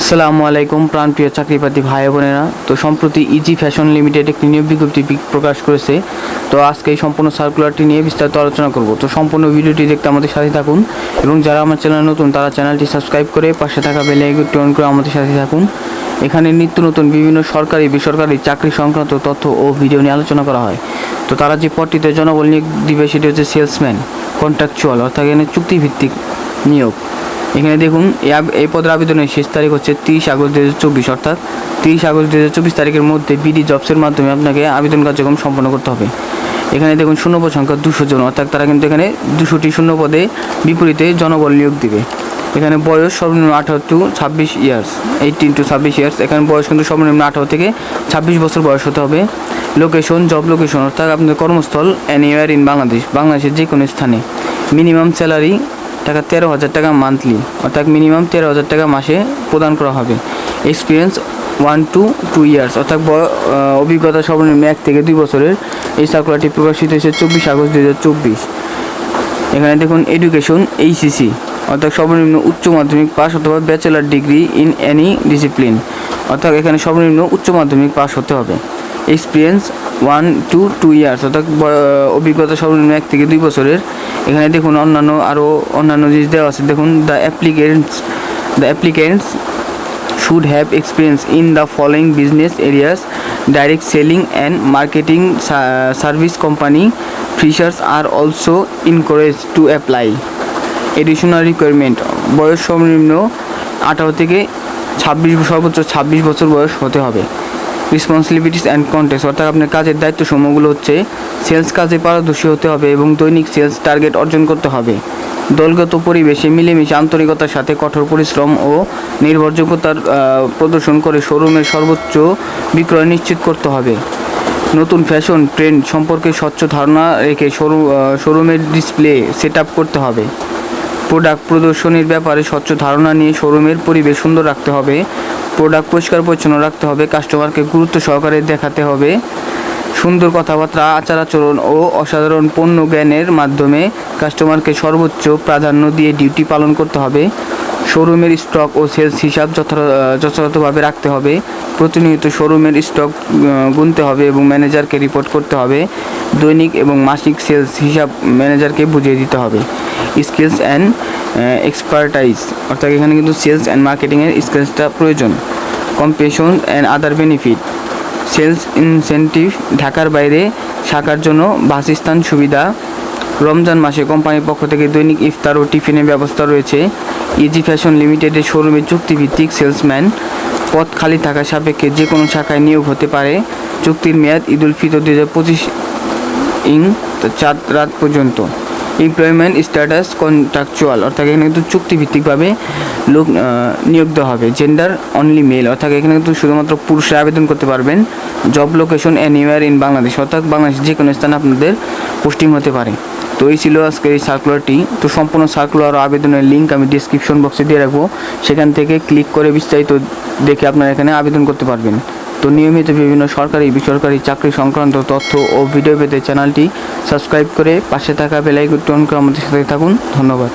আসসালামু আলাইকুম, প্রাণপ্রিয় চাকরিপ্রার্থী ভাই বোনেরা। তো সম্প্রতি ইজি ফ্যাশন লিমিটেড একটি নিয়োগ বিজ্ঞপ্তি প্রকাশ করেছে। তো আজকে এই সম্পূর্ণ সার্কুলারটি নিয়ে বিস্তারিত আলোচনা করব। তো সম্পূর্ণ ভিডিওটি দেখতে আমাদের সাথে থাকুন এবং যারা আমার চ্যানেল নতুন, তারা চ্যানেলটি সাবস্ক্রাইব করে পাশে থাকা বেল আইকনটি অন করে আমাদের সাথে থাকুন। এখানে নিত্য নতুন বিভিন্ন সরকারি, বেসরকারি, চাকরি সংক্রান্ত তথ্য ও ভিডিও নিয়ে আলোচনা করা হয়। তো তারা যে পদটিতে জনবল নিয়োগ দিবে, সেটি হচ্ছে সেলসম্যান কন্ট্রাকচুয়াল অর্থাৎ এখানে চুক্তিভিত্তিক নিয়োগ। এখানে দেখুন, এই পদের আবেদনের শেষ তারিখ হচ্ছে তিরিশ আগস্ট দু হাজার চব্বিশ, অর্থাৎ তিরিশ আগস্ট দু হাজার চব্বিশ তারিখের মধ্যে বিডি জবসের মাধ্যমে আপনাকে আবেদন কার্যক্রম সম্পন্ন করতে হবে। এখানে দেখুন শূন্যপদ সংখ্যা দুশো জন, অর্থাৎ তারা কিন্তু এখানে দুশোটি শূন্য পদে বিপরীতে জনবল নিয়োগ দিবে। এখানে বয়স সর্বনিম্ন আঠারো টু ছাব্বিশ ইয়ার্স এইটিন টু ছাব্বিশ ইয়ার্স এখানে বয়স কিন্তু সর্বনিম্ন আঠারো থেকে ছাব্বিশ বছর বয়স হতে হবে। লোকেশন জব লোকেশন অর্থাৎ আপনাদের কর্মস্থল অ্যানিওয়ার ইন বাংলাদেশ বাংলাদেশের যে কোনো স্থানে। মিনিমাম স্যালারি টাকা তেরো হাজার টাকা মান্থলি অর্থাৎ মিনিমাম তেরো হাজার টাকা মাসে প্রদান করা হবে। Experience one to two years অর্থাৎ অভিজ্ঞতা সর্বনিম্ন এক থেকে দুই বছরের। এই সার্কুলারটি প্রকাশিত হয়েছে চব্বিশ আগস্ট দু হাজার চব্বিশ। এখানে দেখুন এডুকেশন এইচসিসি অর্থাৎ সর্বনিম্ন উচ্চ মাধ্যমিক পাস অথবা bachelor degree in any discipline অর্থাৎ এখানে সর্বনিম্ন উচ্চ মাধ্যমিক পাস হতে হবে। Experience one to two years অর্থাৎ অভিজ্ঞতা সর্বনিম্ন এক থেকে দুই বছরের। এখানে দেখুন অন্যান্য আরও অন্যান্য জিনিস দেওয়া আছে। দেখুন the applicants the applicants should have experience in the following business areas direct selling and marketing service company company R also also to to additional requirement, বয়স সর্বনিম্ন আঠারো থেকে ছাব্বিশ, সর্বোচ্চ ছাব্বিশ বছর বয়স হতে হবে। রেসপন্সিবিলিটিস অ্যান্ড কন্টেস্ট অর্থাৎ আপনার কাজের দায়িত্ব সমূহগুলো হচ্ছে সেলস কাজে পারদর্শী হতে হবে এবং দৈনিক সেলস টার্গেট অর্জন করতে হবে। দলগত পরিবেশে মিলেমিশে আন্তরিকতার সাথে কঠোর পরিশ্রম ও নির্ভরযোগ্যতার প্রদর্শন করে শোরুমের সর্বোচ্চ বিক্রয় নিশ্চিত করতে হবে। নতুন ফ্যাশন ট্রেন্ড সম্পর্কে স্বচ্ছ ধারণা রেখে শোরুম শোরুমের ডিসপ্লে সেট আপ করতে হবে। প্রোডাক্ট প্রদর্শনীর ব্যাপারে স্বচ্ছ ধারণা নিয়ে শোরুমের পরিবেশ সুন্দর রাখতে হবে। প্রোডাক্ট পরিষ্কার পরিচ্ছন্ন রাখতে হবে, কাস্টমারকে গুরুত্ব সহকারে দেখাতে হবে। সুন্দর কথাবার্তা আচার আচরণ ও অসাধারণ পণ্য জ্ঞানের মাধ্যমে কাস্টমারকে সর্বোচ্চ প্রাধান্য দিয়ে ডিউটি পালন করতে হবে। শোরুমের স্টক ও সেলস হিসাব যথা- যথাযথভাবে রাখতে হবে। প্রতিনিয়ত শোরুমের স্টক গুনতে হবে এবং ম্যানেজারকে রিপোর্ট করতে হবে। দৈনিক এবং মাসিক সেলস হিসাব ম্যানেজারকে বুঝিয়ে দিতে হবে। স্কিলস অ্যান্ড এক্সপার্টাইজ অর্থাৎ এখানে কিন্তু সেলস অ্যান্ড মার্কেটিংয়ের স্কিলসটা প্রয়োজন। Compensation and other benefit sales incentive ঢাকার বাইরে শাখার জন্য বাসস্থান সুবিধা। রমজান মাসে কোম্পানির পক্ষ থেকে দৈনিক ইফতার ও টিফিনের ব্যবস্থা রয়েছে। ইজি ফ্যাশন লিমিটেডের শোরুমে চুক্তিভিত্তিক সেলসম্যান পদ খালি থাকা সাপেক্ষে যে কোনো শাখায় নিয়োগ হতে পারে। চুক্তির মেয়াদ ঈদুল ফিতর দু হাজার পঁচিশ ইং চার রাত পর্যন্ত। এমপ্লয়মেন্ট স্ট্যাটাস কন্ট্রাকচুয়াল অর্থাৎ এখানে কিন্তু চুক্তিভিত্তিকভাবে লোক নিয়োগ দেওয়া হবে। জেন্ডার অনলি মেল অর্থাৎ এখানে কিন্তু শুধুমাত্র পুরুষরা আবেদন করতে পারবেন। Job location anywhere in Bangladesh অর্থাৎ বাংলাদেশ যে কোনো স্থানে আপনাদের পোস্টিং হতে পারে। তো এই ছিল আজকের এই সার্কুলারটি তো সম্পূর্ণ সার্কুলার আবেদনের লিঙ্ক আমি ডিসক্রিপশন বক্সে দিয়ে রাখব। সেখান থেকে ক্লিক করে বিস্তারিত দেখে আপনারা এখানে আবেদন করতে পারবেন। তো নিয়মিত বিভিন্ন সরকারি, বেসরকারি চাকরি সংক্রান্ত তথ্য ও ভিডিও পেতে চ্যানেলটি সাবস্ক্রাইব করে পাশে থাকা বেলাইকনটি আমাদের সাথে থাকুন। ধন্যবাদ।